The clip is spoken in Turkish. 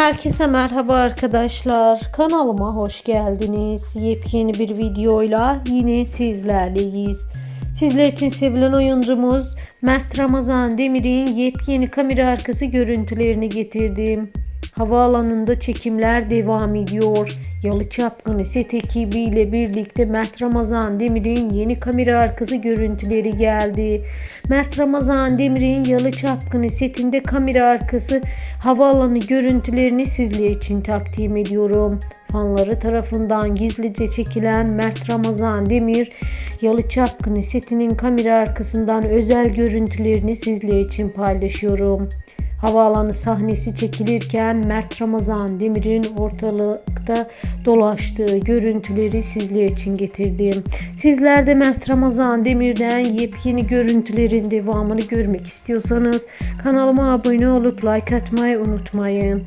Herkese merhaba arkadaşlar. Kanalıma hoş geldiniz. Yepyeni bir videoyla yine sizlerleyiz. Sizler için sevilen oyuncumuz Mert Ramazan Demir'in yepyeni kamera arkası görüntülerini getirdim. Havaalanında çekimler devam ediyor. Yalı Çapkını set ekibiyle birlikte Mert Ramazan Demir'in yeni kamera arkası görüntüleri geldi. Mert Ramazan Demir'in Yalı Çapkını setinde kamera arkası havaalanı görüntülerini sizler için takdim ediyorum. Fanları tarafından gizlice çekilen Mert Ramazan Demir, Yalı Çapkını setinin kamera arkasından özel görüntülerini sizler için paylaşıyorum. Havaalanı sahnesi çekilirken Mert Ramazan Demir'in ortalıkta dolaştığı görüntüleri sizler için getirdim. Sizler de Mert Ramazan Demir'den yepyeni görüntülerin devamını görmek istiyorsanız kanalıma abone olup like atmayı unutmayın.